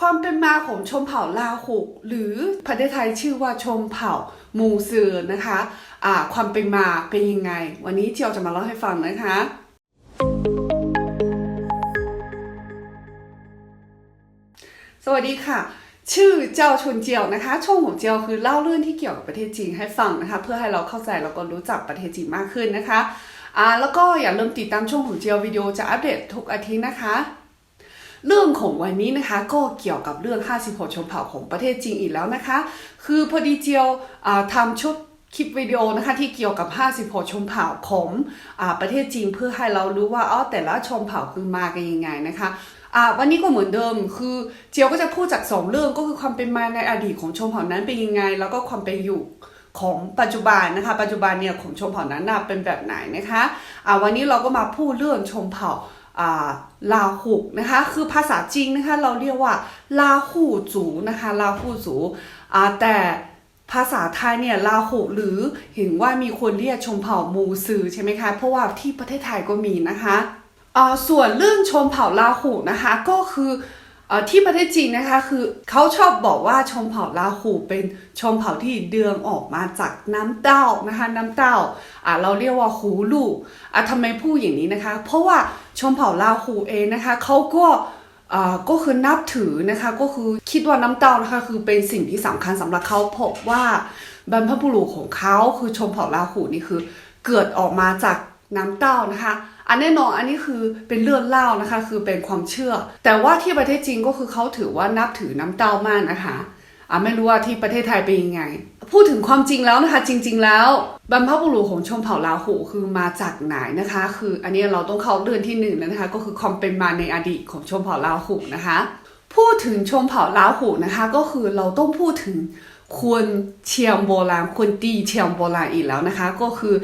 ความเป็นมาของชนเผ่าลาหุก หรือประเทศไทยชื่อว่าชนเผ่ามูเซือนะคะอ่าความเป็นมาเป็นยังไง วันนี้เจียวจะมาเล่าให้ฟังนะคะสวัสดีค่ะ ชื่อเจ้าชนเจียวนะคะช่องของเจียวคือเล่าเรื่องที่เกี่ยวกับประเทศจีนให้ฟังนะคะ เพื่อให้เราเข้าใจแล้วก็รู้จักประเทศจีนมากขึ้นนะคะอ่าแล้วก็อย่าลืมติดตามช่องของเจียววิดีโอจะอัปเดตทุกอาทิตย์นะคะ เรื่องของวันนี้นะคะก็เกี่ยวกับเรื่อง 56 ชนเผ่าของประเทศจีนอีกแล้วนะคะ คือพอดีเจียวทำชุดคลิปวิดีโอนะคะที่เกี่ยวกับ 56 ชนเผ่าของอประเทศจีนเพื่อให้เรารู้ว่าอ๋อแต่ละชนเผ่าคือมากันยังไงนะคะอ่าวันนี้ก็เหมือนเดิมคือเจียวก็จะพูดจากสองเรื่องก็คือความเป็นมาในอดีตของชนเผ่านั้นเป็นยังไง แล้วก็ความเป็นอยู่ของปัจจุบันนะคะ ปัจจุบันเนี่ยของชนเผ่านั้นเป็นแบบไหนนะคะอ่าวันนี้เราก็มาพูดเรื่องชนเผ่า ลาหูนะคะ คือภาษาจีนนะคะเราเรียกว่าลาหูจูนะคะลาหูจูแต่ภาษาไทยเนี่ยลาหูหรือเห็นว่ามีคนเรียกชมเผ่ามูซือใช่ไหมคะ เพราะว่าที่ประเทศไทยก็มีนะคะส่วนเรื่องชมเผ่าลาหูนะคะก็คือ ที่ประเทศจีนนะคะคือเขาชอบบอกว่าชนเผ่าลาหูเป็นชนเผ่าที่เดืองออกมาจากน้ำเต้านะคะน้ำเต้าอ่าเราเรียกว่าหูลูกอะทำไมพูดอย่างนี้นะคะ เพราะว่าชนเผ่าลาหูเองนะคะเขาก็ก็คือนับถือนะคะก็คือคิดว่าน้ำเต้านะคะคือเป็นสิ่งที่สำคัญสำหรับเขาเพราะว่าบรรพบุรุษของเขาคือชนเผ่าลาหูนี่คือเกิดออกมาจากน้ำเต้านะคะ อันแน่นอนอันนี้คือเป็นเรื่องเล่านะคะ คือเป็นความเชื่อ แต่ว่าที่ประเทศจีนก็คือเขาถือว่านับถือน้ำเต้ามากนะคะอ่าไม่รู้ว่าที่ประเทศไทยเป็นยังไง พูดถึงความจริงแล้วนะคะ จริง ๆ แล้วบรรพบุรุษของชนเผ่าลาหูคือมาจากไหนนะคะ คืออันนี้เราต้องเข้าเรื่องที่หนึ่งแล้วนะคะ ก็คือความเป็นมาในอดีตของชนเผ่าลาหูนะคะ พูดถึงชนเผ่าลาหูนะคะ ก็คือเราต้องพูดถึงคนเชียงโบราณคนตีเชียงโบราณอีกแล้วนะคะ ก็คือ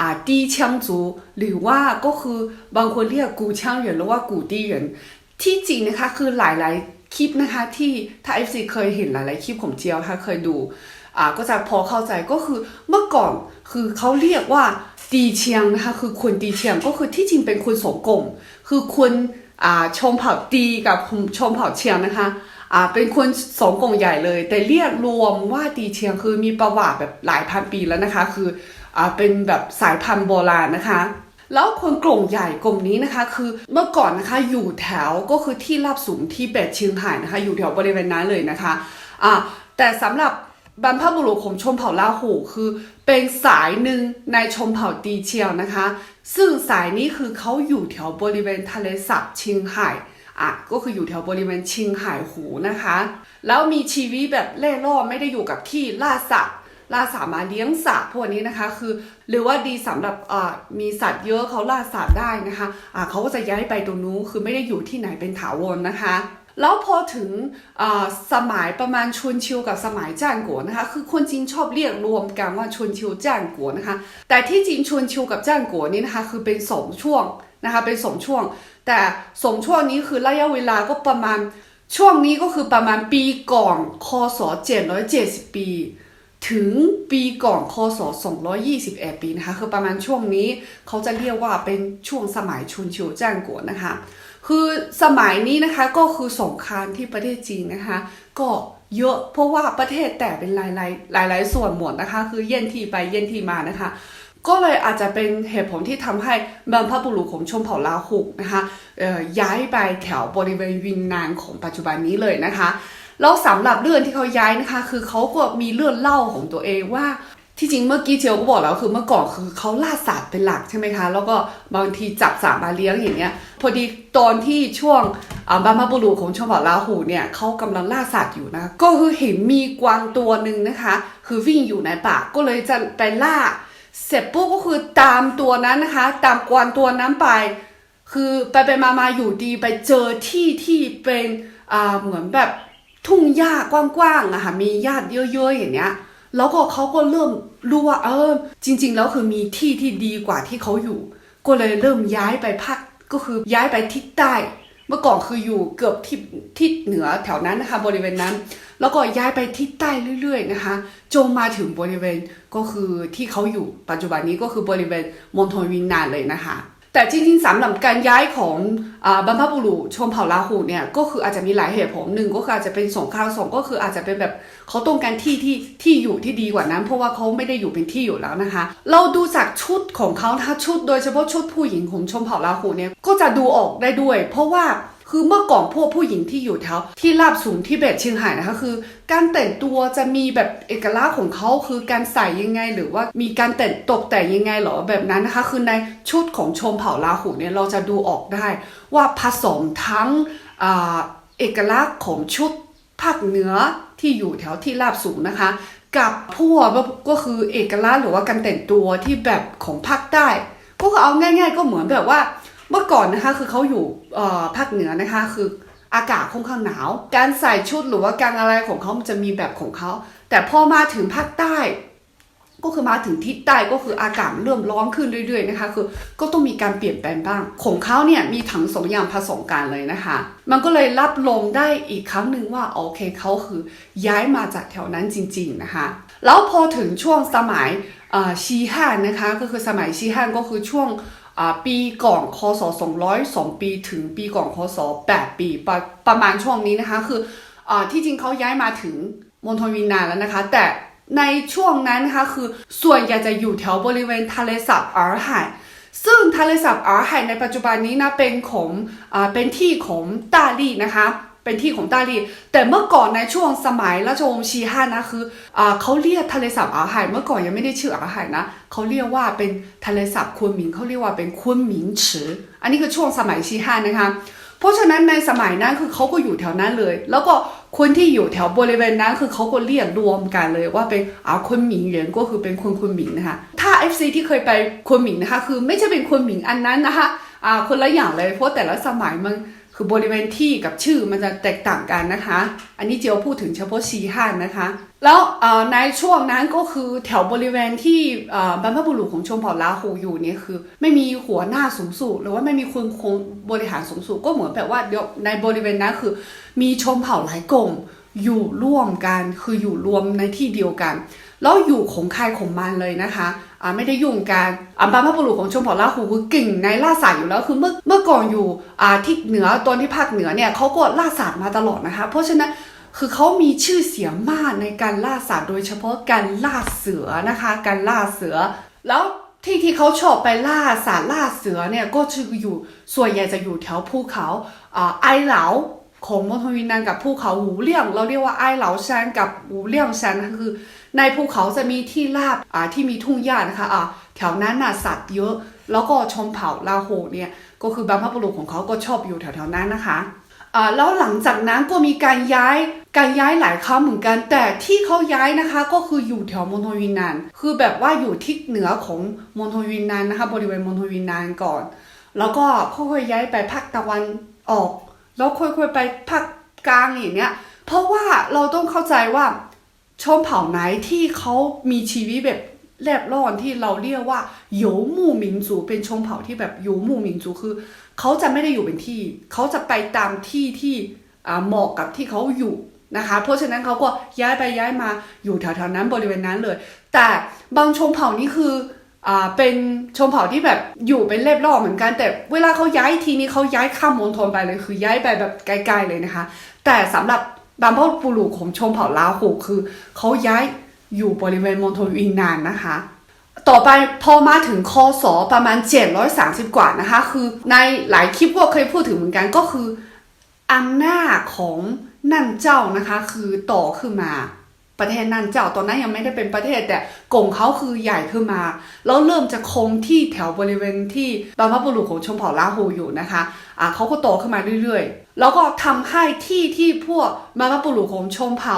อ่าตีฉียง族หรือว่าก็คือบางคนเรียกกูชียงเหรินหรือว่ากูตีเหรินที่จริงนะคะคือหลายๆคลิปนะคะที่ถ้า FC เคยเห็นหลายๆคลิปของเจียวนะคะเคยดูอ่าก็จะพอเข้าใจก็คือเมื่อก่อนคือเขาเรียกว่าตีเชียงนะคะคือคนตีเชียงก็คือที่จริงเป็นคนสองกลุ่มคือคนอ่าชมเผ่าตีกับชมเผ่าเชียงนะคะอ่าเป็นคนสองกลุ่มใหญ่เลย แต่เรียกรวมว่าตีเชียงคือมีประวัติแบบหลายพันปีแล้วนะคะ คือ เป็นแบบสายพันธุ์โบราณนะคะ แล้วคนกลุ่มใหญ่กลุ่มนี้นะคะคือเมื่อก่อนนะคะอยู่แถวก็คือที่ราบสูงที่เบตเชียงไห่นะคะ อยู่แถวบริเวณนั้นเลยนะคะอ่าแต่สำหรับบรรพบุรุษของชนเผ่าลาหูคือเป็นสายหนึ่งในชนเผ่าตีเชียวนะคะ ซึ่งสายนี้คือเขาอยู่แถวบริเวณทะเลสาบเชียงไห่อะก็คืออยู่แถวบริเวณชิงหายหูนะคะ แล้วมีชีวิตแบบเล่ร่อนไม่ได้อยู่กับที่ล่าสัตว์ ล่าสัตว์มาเลี้ยงสัตว์พวกนี้นะคะ คือ หรือว่าดีสำหรับมีสัตว์เยอะเขาล่าสัตว์ได้นะคะอ่าเขาก็จะย้ายไปตรงนู้นคือไม่ได้อยู่ที่ไหนเป็นถาวรนะคะแล้วพอถึงสมัยประมาณชวนชิวกับสมัยจ้านกัวนะคะ คือคนจีนชอบเรียกรวมกันว่าชวนชิวจ้านกัวนะคะ แต่ที่จริงชวนชิวกับจ้านกัวนี่นะคะ คือเป็นสองช่วงนะคะเป็นสองช่วง แต่สองช่วงนี้คือระยะเวลาก็ประมาณช่วงนี้ก็คือประมาณปีก่อนคศ770 ปี ถึงปีก่อนคศ221 ปีนะคะ คือประมาณช่วงนี้เขาจะเรียกว่าเป็นช่วงสมัยชุนชิวจ้างกัวนะคะ คือสมัยนี้นะคะก็คือสงครามที่ประเทศจีนนะคะ ก็เยอะเพราะว่าประเทศแต่เป็นหลายๆหลาย ๆ ส่วนหมดนะคะ คือเย็นที่ไปเย็นที่มานะคะ ก็เลยอาจจะเป็นเหตุผลที่ทำให้บรรพบุรุษของชนเผ่าลาหุกนะคะย้ายไปแถวบริเวณวินนานของปัจจุบันนี้เลยนะคะ แล้วสำหรับเรื่องที่เขาย้ายนะคะ คือเขาก็มีเรื่องเล่าของตัวเองว่าที่จริงเมื่อกี้เจียวก็บอกแล้วคือเมื่อก่อนคือเขาล่าสัตว์เป็นหลักใช่ไหมคะ แล้วก็บางทีจับสัตว์มาเลี้ยงอย่างเงี้ย พอดีตอนที่ช่วงอ่าบรรพบุรุของชนเผ่าลาหูเนี่ยเขากำลังล่าสัตว์อยู่นะ ก็คือเห็นมีกวางตัวหนึ่งนะคะ คือวิ่งอยู่ในป่าก็เลยจะไปล่า เสร็จปุ๊บก็คือตามตัวนั้นนะคะ ตามกวางตัวนั้นไป คือไปไปมามาอยู่ดีไปเจอที่ที่เป็นอ่าเหมือนแบบ ทุ่งหญ้ากว้างๆอะค่ะมีหญ้าเยอะๆอย่างเนี้ยแล้วก็เขาก็เริ่มรู้ว่าเออจริง ๆ แล้วคือมีที่ที่ดีกว่าที่เขาอยู่ ก็เลยเริ่มย้ายไปภาคก็คือย้ายไปทิศใต้ เมื่อก่อนคืออยู่เกือบทิศทิศเหนือแถวนั้นนะคะ บริเวณนั้น แล้วก็ย้ายไปทิศใต้เรื่อย ๆ นะคะจนมาถึงบริเวณก็คือที่เขาอยู่ปัจจุบันนี้ก็คือบริเวณมณฑลวินนานเลยนะคะ แต่จริงๆสำหรับการย้ายของอบรรพบุรุษชนเผ่าลาหูเนี่ยก็คืออาจจะมีหลายเหตุผลหนึ่งก็คืออาจจะเป็นสงครามสองก็คืออาจจะเป็นแบบเขาต้องการที่ที่ที่อยู่ที่ดีกว่านั้น เพราะว่าเขาไม่ได้อยู่เป็นที่อยู่แล้วนะคะ เราดูจากชุดของเขาถ้าชุดโดยเฉพาะชุดผู้หญิงของชนเผ่าลาหูเนี่ยก็จะดูออกได้ด้วย เพราะว่า คือเมื่อก่อนพวกผู้หญิงที่อยู่แถวที่ราบสูงที่เบตเชียงไฮ้นะคะคือ การแต่งตัวจะมีแบบเอกลักษณ์ของเขาคือการใส่ยังไง หรือว่ามีการแต่งตกแต่งยังไงหรอแบบนั้นนะคะ คือในชุดของชมเผ่าลาหูเนี่ยเราจะดูออกได้ ว่าผสมทั้งอ่าเอกลักษณ์ของชุดภาคเหนือที่อยู่แถวที่ราบสูงนะคะ กับพวกก็คือเอกลักษณ์หรือว่าการแต่งตัวที่แบบของภาคใต้ก็เอาง่าย ๆ ก็เหมือนแบบว่า เมื่อก่อนนะคะคือเขาอยู่ภาคเหนือนะคะคืออากาศค่อนข้างหนาว การใส่ชุดหรือว่าการอะไรของเขามันจะมีแบบของเขา แต่พอมาถึงภาคใต้ ก็คือมาถึงทิศใต้ก็คืออากาศเริ่มร้อนขึ้นเรื่อยๆนะคะ คือก็ต้องมีการเปลี่ยนแปลงบ้าง ของเขาเนี่ยมีทั้งสองอย่างผสมกันเลยนะคะ มันก็เลยรับลงได้อีกครั้งหนึ่งว่าโอเคเขาคือย้ายมาจากแถวนั้นจริง ๆนะคะ แล้วพอถึงช่วงสมัยชีฮันนะคะ ก็คือสมัยชีฮันก็คือช่วง ปีก่อนคศ202 ปีถึงปีก่อนคศ8ปีประประมาณช่วงนี้นะคะ คืออาที่จริงเขาย้ายมาถึงมณฑลวินนานแล้วนะคะ แต่ในช่วงนั้นนะคะคือส่วนใหญ่จะอยู่แถวบริเวณทะเลสาบอาร์ไห่ซึ่งทะเลสาบอาร์ไห่ในปัจจุบันนี้นะเป็นของอ่าเป็นที่ของตาลีนะคะ เป็นที่ของต้าลีแต่เมื่อก่อนในช่วงสมัยราชวงศ์ชีฮั่นนะคืออ่าเขาเรียกทะเลสาบอาร์ไห่เมื่อก่อนยังไม่ได้ชื่ออาร์ไห่นะเขาเรียกว่าเป็นทะเลสาบควนหมิงเขาเรียกว่าเป็นควนหมิงฉืออันนี้คือช่วงสมัยชีฮั่นนะคะเพราะฉะนั้นในสมัยนั้นคือเขาก็อยู่แถวนั้นเลย แล้วก็คนที่อยู่แถวบริเวณนั้นคือเขาก็เรียกรวมกันเลยว่าเป็นอาคนหมิงเหรียญก็คือเป็นคนคนหมิงนะคะ ถ้า FC ที่เคยไปคนหมิงนะคะ คือไม่ใช่เป็นคนหมิงอันนั้นนะคะอ่าคนละอย่างเลยเพราะแต่ละสมัยมัน คือบริเวณที่กับชื่อมันจะแตกต่างกันนะคะ อันนี้เจียวพูดถึงเฉพาะชีฮั่นนะคะ แล้วในช่วงนั้นก็คือแถวบริเวณที่บรรพบุรุษของชนเผ่าลาหูอยู่เนี่ยคือ ไม่มีหัวหน้าสูงสุดหรือว่าไม่มีคนคงบริหารสูงสุดก็เหมือนแบบว่าเดี๋ยวในบริเวณนั้นคือ มีชนเผ่าหลายกลุ่มอยู่ร่วมกันคืออยู่รวมในที่เดียวกัน แล้วอยู่ของใครของมันเลยนะคะอ่าไม่ได้ยุ่งกันอ่าบรรพบุรุษของชนเผ่าลาหูคือเก่งในล่าสัตว์อยู่แล้วคือเมื่อเมื่อก่อนอยู่อ่าที่เหนือตอนที่ภาคเหนือเนี่ยเขาก็ล่าสัตว์มาตลอดนะคะ เพราะฉะนั้นคือเขามีชื่อเสียงมากในการล่าสัตว์โดยเฉพาะการล่าเสือนะคะ การล่าเสือ แล้วที่ที่เขาชอบไปล่าสัตว์ล่าเสือเนี่ยก็คืออยู่ส่วนใหญ่จะอยู่แถวภูเขาอ่าไอเหลาของมณฑลวินนานกับภูเขาหูเลี่ยง เราเรียกว่าไอเหลาชันกับหูเลี่ยงชันคือ ในภูเขาจะมีที่ราบอ่าที่มีทุ่งหญ้านะคะอ่าแถวนั้นน่ะสัตว์เยอะ แล้วก็ชมเผ่าลาโหเนี่ยก็คือบรรพบุรุษของเขาก็ชอบอยู่แถวๆนั้นนะคะอ่าแล้วหลังจากนั้นก็มีการย้ายการย้ายหลายครั้งเหมือนกัน แต่ที่เขาย้ายนะคะก็คืออยู่แถวมณฑลวินนาน คือแบบว่าอยู่ทิศเหนือของมณฑลวินนานนะคะ บริเวณมณฑลวินนานก่อน แล้วก็ค่อยๆย้ายไปภาคตะวันออก แล้วค่อยๆไปภาคกลางอย่างเนี้ยเพราะว่าเราต้องเข้าใจว่า ชนเผ่าไหนที่เขามีชีวิตแบบแลบร่อนที่เราเรียกว่าโยมู่มิงจูเป็นชนเผ่าที่แบบโยมู่มิงจูคือเขาจะไม่ได้อยู่เป็นที่ เขาจะไปตามที่ที่เหมาะกับที่เขาอยู่นะคะ เพราะฉะนั้นเขาก็ย้ายไปย้ายมาอยู่แถวๆนั้นบริเวณนั้นเลย แต่บางชนเผ่านี่คืออ่าเป็นชนเผ่าที่แบบอยู่เป็นเล็บล่อเหมือนกัน แต่เวลาเขาย้ายทีนี้เขาย้ายข้ามมณฑลไปเลยคือย้ายไปแบบไกลๆเลยนะคะ แต่สำหรับ บางพบุรุษของชนเผ่าลาหูคือเขาย้ายอยู่บริเวณมณฑลอินนานนะคะ ต่อไปพอมาถึงคศประมาณ 730 กว่านะคะ คือในหลายคลิปก็เคยพูดถึงเหมือนกันก็คืออำนาจของนั่นเจ้านะคะ คือต่อขึ้นมาประเทศนั่นเจ้าตอนนั้นยังไม่ได้เป็นประเทศแต่กงเขาคือใหญ่ขึ้นมา แล้วเริ่มจะคงที่แถวบริเวณที่บรรพบุรุษของชนเผ่าลาหูอยู่นะคะอ่าเขาก็โตขึ้นมาเรื่อยๆ แล้วก็ทำให้ที่ที่พวกบรรพบุรุของชนเผ่า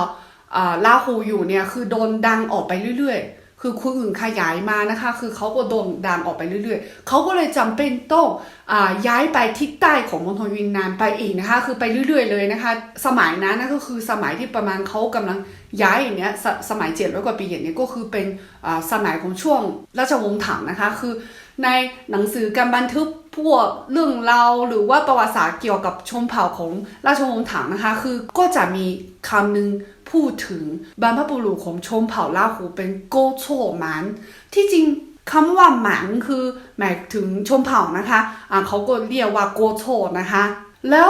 ลาหูอยู่เนี่ยคือโดนดังออกไปเรื่อยๆ คือคนอื่นขยายมานะคะ คือเขาก็โดนดังออกไปเรื่อยๆ เขาก็เลยจำเป็นต้องอย้ายไปทิศใต้ของมณฑลวินนานไปอีกนะคะ คือไปเรื่อยๆเลยนะคะ สมัยนั้นนะก็คือสมัยที่ประมาณเขากำลังย้ายอย่างเนี้ยสสมัยเจ็ดร้อยกว่าปีอย่างเนี้ยก็คือเป็นสมัยของช่วงราชวงศ์ถังนะคะ คือ ในหนังสือการบันทึกพวกเรื่องราวหรือว่าประวัติศาสตร์เกี่ยวกับชนเผ่าของราชวงศ์ถังนะคะ คือก็จะมีคำหนึ่งพูดถึงบรรพบุรุษของชนเผ่าลาหูเป็นโกโชหมันที่จริงคำว่าหมังคือหมายถึงชนเผ่านะคะอ่าเขาก็เรียกว่าโกโชนะคะ แล้ว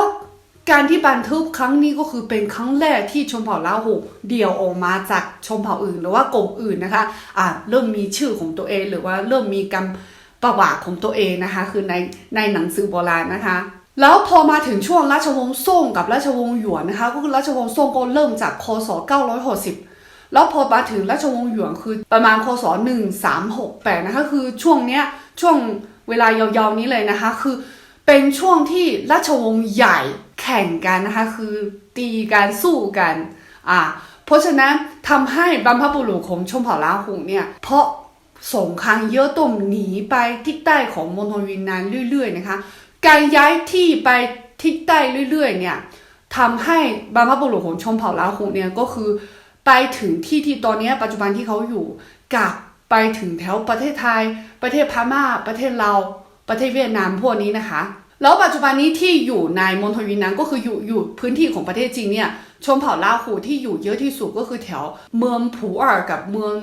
การที่บันทึกครั้งนี้ก็คือเป็นครั้งแรกที่ชนเผ่าลาหูเดี่ยวออกมาจากชนเผ่าอื่น หรือว่ากลุ่มอื่นนะคะอ่าเริ่มมีชื่อของตัวเองหรือว่าเริ่มมีกำ ประวัติของตัวเองนะคะ คือในในหนังสือโบราณนะคะแล้วพอมาถึงช่วงราชวงศ์ซ่งกับราชวงศ์หยวนนะคะ ก็คือราชวงศ์ซ่งก็เริ่มจากคศ 960 แล้วพอมาถึงราชวงศ์หยวนคือประมาณคศ 1368 นะคะ คือช่วงเนี้ยช่วงเวลายาวๆนี้เลยนะคะ คือเป็นช่วงที่ราชวงศ์ใหญ่แข่งกันนะคะ คือตีกันสู้กันอ่าเพราะฉะนั้นทำให้บรรพบุรุษของชนเผ่าลาหูเนี่ยเพราะ สงครามเยอะต้มหนีไปทิศใต้ของมณฑลวินนานเรื่อย ๆ นะคะ การย้ายที่ไปทิศใต้เรื่อย ๆ เนี่ยทำให้บรรพบุรุษของชนเผ่าลาหูเนี่ยก็คือ ไปถึงที่ที่ตอนนี้ปัจจุบันที่เขาอยู่กับไปถึงแถวประเทศไทย ประเทศพม่า ประเทศเราวประเทศเวียดนามพวกนี้นะคะ แล้วปัจจุบันนี้ที่อยู่ในมณฑลวินนามก็คืออยู่อยู่พื้นที่ของประเทศจีนเนี่ยชนเผ่าลาหูที่อยู่เยอะที่สุดก็คือแถวเมืองผูเอ่อกับเมือง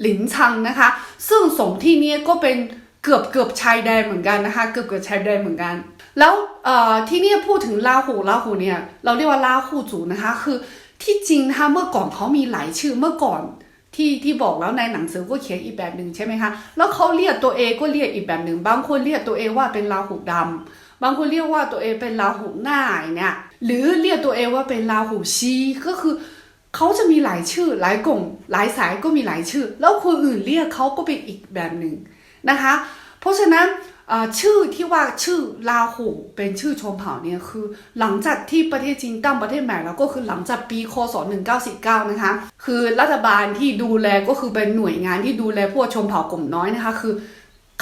หลินชังนะคะ ซึ่งสองที่นี้ก็เป็นเกือบเกือบชายแดนเหมือนกันนะคะ เกือบเกือบชายแดนเหมือนกัน แล้วเอ่อที่นี่พูดถึงลาหูลาหูเนี่ยเราเรียกว่าลาหูจูนะคะ คือที่จริงนะคะเมื่อก่อนเขามีหลายชื่อเมื่อก่อนที่ที่บอกแล้วในหนังสือก็เขียนอีกแบบหนึ่งใช่ไหมคะ แล้วเขาเรียกตัวเองก็เรียกอีกแบบหนึ่งบางคนเรียกตัวเองว่าเป็นลาหูดำบางคนเรียกว่าตัวเองเป็นลาหูหน้าเนี่ยหรือเรียกตัวเองว่าเป็นลาหูชีก็คือ เขาจะมีหลายชื่อ หลายกลุ่มหลายสายก็มีหลายชื่อ แล้วคนอื่นเรียกเขาก็เป็นอีกแบบหนึ่งนะคะ เพราะฉะนั้นชื่อที่ว่าชื่อลาหูเป็นชื่อชนเผ่าเนี่ยคือ หลังจากที่ประเทศจีนตั้งประเทศใหม่แล้วก็คือหลังจากปีคศ1949นะคะ คือรัฐบาลที่ดูแลก็คือเป็นหน่วยงานที่ดูแลพวกชนเผ่ากลุ่มน้อยนะคะ คือ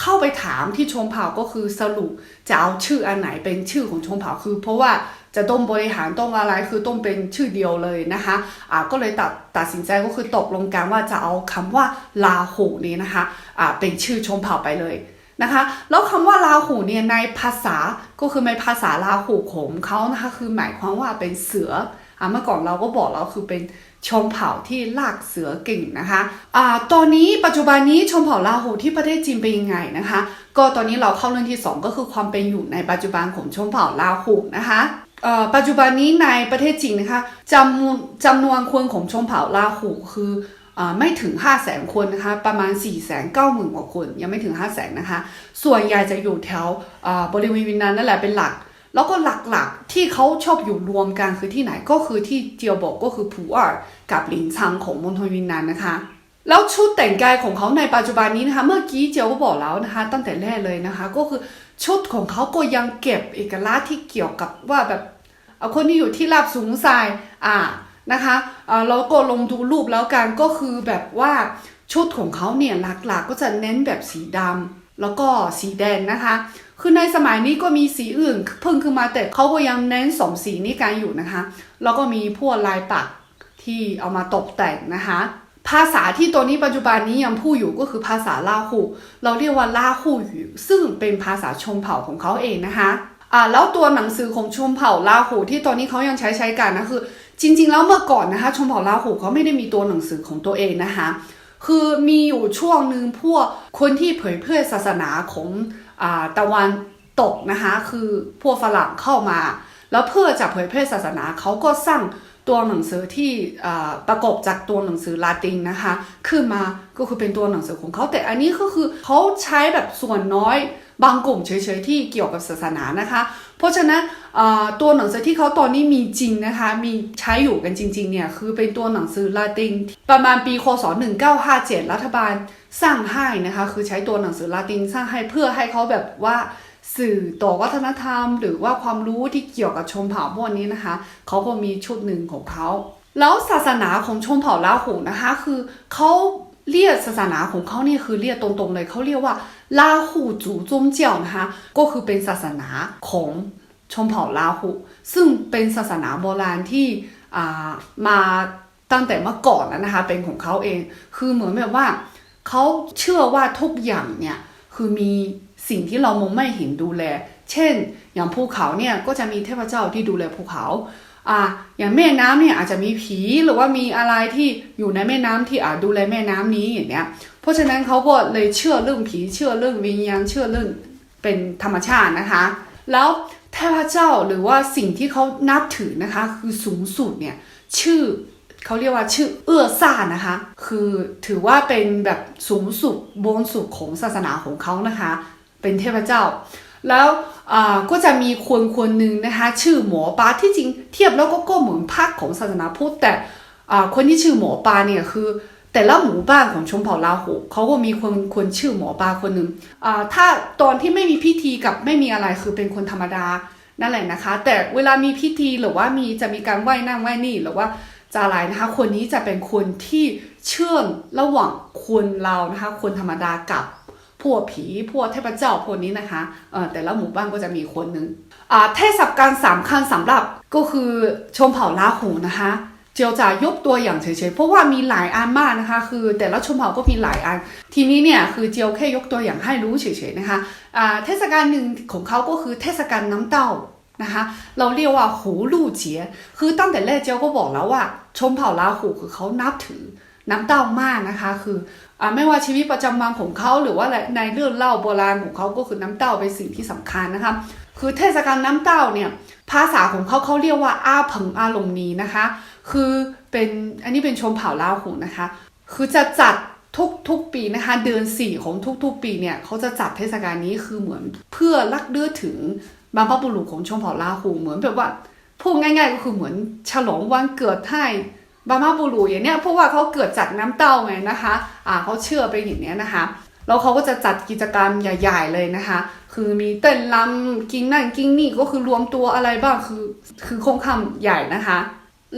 เข้าไปถามที่ชนเผ่าก็คือสรุปจะเอาชื่ออันไหนเป็นชื่อของชนเผ่าคือ เพราะว่าจะต้องบริหารต้องอะไรคือต้องเป็นชื่อเดียวเลยนะคะอ่าก็เลยตัดตัดสินใจก็คือตกลงกันว่าจะเอาคำว่าลาหูนี้นะคะอ่าเป็นชื่อชนเผ่าไปเลยนะคะแล้วคำว่าลาหูเนี่ยในภาษาก็คือในภาษาลาหูของเขานะคะคือหมายความว่าเป็นเสืออ่าเมื่อก่อนเราก็บอกแล้วคือเป็น ชนเผ่าที่ลากเสือเก่งนะคะอ่าตอนนี้ปัจจุบันนี้ชนเผ่าลาหูที่ประเทศจีนเป็นยังไงนะคะ ก็ตอนนี้เราเข้าเรื่องที่ 2 ก็คือความเป็นอยู่ในปัจจุบันของชนเผ่าลาหูนะคะปัจจุบันนี้ในประเทศจีนนะคะจำนวนจำนวนคนของชนเผ่าลาหูคืออไม่ถึง 5 0 0แสนคนนะคะ ประมาณ 4 9 0 0 0 0กว่าคน ยังไม่ถึง 5 0 0แสนนะคะ ส่วนใหญ่จะอยู่แถวบริเวณวินนันนั่นแหละเป็นหลัก แล้วก็หลักๆที่เขาชอบอยู่รวมกันคือที่ไหนก็คือที่เจียวบอกก็คือผูอ่ร์กับหลินชังของมณฑลวินนันนะคะ แล้วชุดแต่งกายของเขาในปัจจุบันนี้นะคะ เมื่อกี้เจียวก็บอกแล้วนะคะ ตั้งแต่แรกเลยนะคะ ก็คือชุดของเขาก็ยังเก็บเอกลักษณ์ที่เกี่ยวกับว่าแบบเอาคนที่อยู่ที่ราบสูงทรายอ่านะคะอ่าแล้วก็ลงดูรูปแล้วกันก็คือแบบว่าชุดของเขาเนี่ยหลักๆก็จะเน้นแบบสีดำแล้วก็สีแดงนะคะ คือในสมัยนี้ก็มีสีอื่นเพิ่งขึ้นมาแต่เขาก็ยังเน้นสองสีนี้กันอยู่นะคะ แล้วก็มีพวกลายปักที่เอามาตกแต่งนะคะ ภาษาที่ตัวนี้ปัจจุบันนี้ยังพูดอยู่ก็คือภาษาลาหูเราเรียกว่าลาหูหยูซึ่งเป็นภาษาชนเผ่าของเขาเองนะคะอ่าแล้วตัวหนังสือของชนเผ่าลาหูที่ตอนนี้เขายังใช้ใช้กันนะคือ จริง ๆ แล้วเมื่อก่อนนะคะชนเผ่าลาหูเขาไม่ได้มีตัวหนังสือของตัวเองนะคะ คือมีอยู่ช่วงหนึ่งพวกคนที่เผยแพร่ศาสนาของ ตะวันตกนะคะคือพวกฝรั่งเข้ามา แล้วเพื่อจะเผยแพร่ศาสนาเขาก็สร้างตัวหนังสือที่ประกอบจากตัวหนังสือลาตินนะคะขึ้นมาก็คือเป็นตัวหนังสือของเขาแต่อันนี้ก็คือเขาใช้แบบส่วนน้อย บางกลุ่มเฉยๆที่เกี่ยวกับศาสนานะคะ เพราะฉะนั้นตัวหนังสือที่เขาตอนนี้มีจริงนะคะ มีใช้อยู่กันจริงๆเนี่ยคือเป็นตัวหนังสือลาตินประมาณปีคศ1957 รัฐบาลสร้างให้นะคะ คือใช้ตัวหนังสือลาตินสร้างให้เพื่อให้เขาแบบว่าสื่อต่อวัฒนธรรม หรือว่าความรู้ที่เกี่ยวกับชนเผ่าพวกนี้นะคะเขาก็มีชุดหนึ่งของเขาแล้วศาสนาของชนเผ่าลาหูนะคะ คือเขา เรียกศาสนาของเขาเนี่ยคือเรียกตรงๆเลยเขาเรียกว่าลาหูจูจงเจียวนะคะก็คือเป็นศาสนาของชนเผ่าลาหูซึ่งเป็นศาสนาโบราณที่อ่ามาตั้งแต่เมื่อก่อนแล้วนะคะเป็นของเขาเอง คือเหมือนแบบว่าเขาเชื่อว่าทุกอย่างเนี่ยคือมีสิ่งที่เรามองไม่เห็นดูแล เช่น อย่างภูเขาเนี่ยก็จะมีเทพเจ้าที่ดูแลภูเขา อ่าอย่างแม่น้ำเนี่ยอาจจะมีผีหรือว่ามีอะไรที่อยู่ในแม่น้ำที่อาจดูแลแม่น้ำนี้อย่างเนี้ย เพราะฉะนั้นเขาก็เลยเชื่อเรื่องผีเชื่อเรื่องวิญญาณเชื่อเรื่องเป็นธรรมชาตินะคะ แล้วเทพเจ้าหรือว่าสิ่งที่เขานับถือนะคะ คือสูงสุดเนี่ยชื่อเขาเรียกว่าชื่อเอื้อซ่านะคะ คือถือว่าเป็นแบบสูงสุดบนสุดของศาสนาของเขานะคะ เป็นเทพเจ้า แล้วก็จะมีคนคนหนึ่งนะคะชื่อหมอปลาที่จริงเทียบแล้วก็ก็เหมือนภาคของศาสนาพุทธแต่คนที่ชื่อหมอปลาเนี่ยคือแต่ละหมู่บ้านของชนเผ่าลาหูเขาก็มีคนคนชื่อหมอปลาคนหนึ่งถ้าตอนที่ไม่มีพิธีกับไม่มีอะไรคือเป็นคนธรรมดานั่นแหละนะคะ แต่เวลามีพิธีหรือว่ามีจะมีการไหว้นั่งไหว้นี่หรือว่าจะอะไรนะคะ คนนี้จะเป็นคนที่เชื่อมระหว่างคนเรานะคะ คนธรรมดากับ พวกผีพวกเทพเจ้าพวกนี้นะคะเอ่อแต่ละหมู่บ้านก็จะมีคนหนึ่งอ่าเทศกาลสำคัญสำหรับก็คือชมเผ่าลาหูนะคะเจียวจะยกตัวอย่างเฉยๆ เพราะว่ามีหลายอันมากนะคะ คือแต่ละชนเผ่าก็มีหลายอัน ทีนี้เนี่ยคือเจียวแค่ยกตัวอย่างให้รู้เฉยๆนะคะอ่าเทศกาลหนึ่งของเขาก็คือเทศกาลน้ำเต้านะคะเราเรียกว่าหูลู่เจียคือตั้งแต่แรกเจียวก็บอกแล้วว่า ชมเผ่าลาหูคือเขานับถือ น้ำเต้ามากนะคะ คืออ่าไม่ว่าชีวิตประจำวันของเขาหรือว่าในเรื่องเล่าโบราณของเขาก็คือน้ำเต้าเป็นสิ่งที่สำคัญนะคะ คือเทศกาลน้ำเต้าเนี่ยภาษาของเขาเขาเรียกว่าอาผงอาลงนีนะคะ คือเป็นอันนี้เป็นชมเผ่าลาหูนะคะ คือจะจัดทุกทุกปีนะคะเดือนสี่ของทุกๆ ปีเนี่ยเขาจะจัดเทศกาลนี้คือเหมือนเพื่อรักเลือถึงบรรพบุรุษของชมเผ่าลาหูเหมือนแบบว่าพูดง่าย ๆ ก็คือเหมือนฉลองวันเกิดให้ บามาบูรูอย่างเนี้ยเพราะว่าเขาเกิดจากน้ำเต้าไงนะคะอ่าเขาเชื่อไปอย่างเนี้ยนะคะแล้วเขาก็จะจัดกิจกรรมใหญ่ ๆ เลยนะคะ คือมีเต้นรำกินนั่นกินนี่ก็คือรวมตัวอะไรบ้างคือคือคงคำใหญ่นะคะ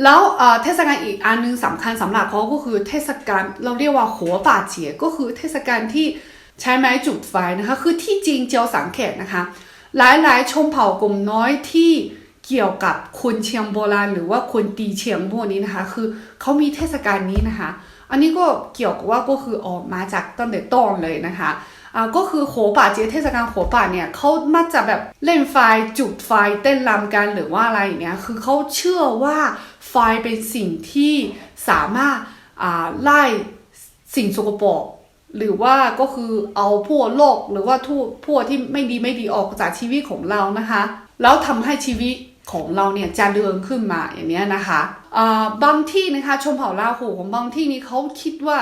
แล้วเทศกาลอีกอันหนึงสำคัญสำหรับเขาก็คือเทศกาลเราเรียกว่าหัวป่าเจียก็คือเทศกาลที่ใช้ไม้จุดไฟนะคะ คือที่จริงเจียวสังเกตนะคะ หลายๆชนเผ่ากลุ่มน้อยที่ เกี่ยวกับคนเชียงโบราณ หรือว่าคนตีเชียงพวกนี้นะคะ คือเขามีเทศกาลนี้นะคะ อันนี้ก็เกี่ยวกับว่าก็คือออกมาจากตั้งแต่ต้นเลยนะคะอ่าก็คือโหป่าเจเทศกาลโหป่าเนี่ยเขามักจะแบบเล่นไฟจุดไฟเต้นรำกันหรือว่าอะไรอย่างเงี้ยคือเขาเชื่อว่าไฟเป็นสิ่งที่สามารถอ่าไล่สิ่งสกปรกหรือว่าก็คือเอาพวกโรคหรือว่าทุกพวกที่ไม่ดีไม่ดีออกจากชีวิตของเรานะคะ แล้วทำให้ชีวิต ของเราเนี่ยจะเจริญขึ้นมาอย่างเนี้ยนะคะบางที่นะคะชมเผ่าลาหูของบางที่นี่เขาคิดว่า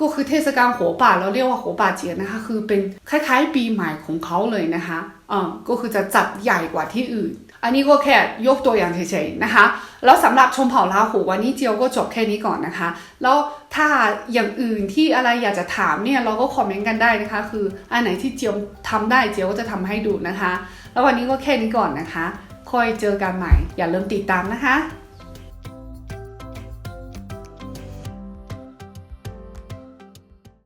ก็คือเทศกาลหัวป่าเราเรียกว่าหัวป่าเจียนนะคะ คือเป็นคล้ายๆ ปีใหม่ของเขาเลยนะคะอ่าก็คือจะจัดใหญ่กว่าที่อื่น อันนี้ก็แค่ยกตัวอย่างเฉยๆนะคะ แล้วสำหรับชมเผ่าลาหูวันนี้เจียวก็จบแค่นี้ก่อนนะคะ แล้วถ้าอย่างอื่นที่อะไรอยากจะถามเนี่ยเราก็คอมเมนต์กันได้นะคะ คืออันไหนที่เจียวทำได้เจียวก็จะทำให้ดูนะคะ แล้ววันนี้ก็แค่นี้ก่อนนะคะ ค่อยเจอกันใหม่ อย่าลืมติดตามนะคะ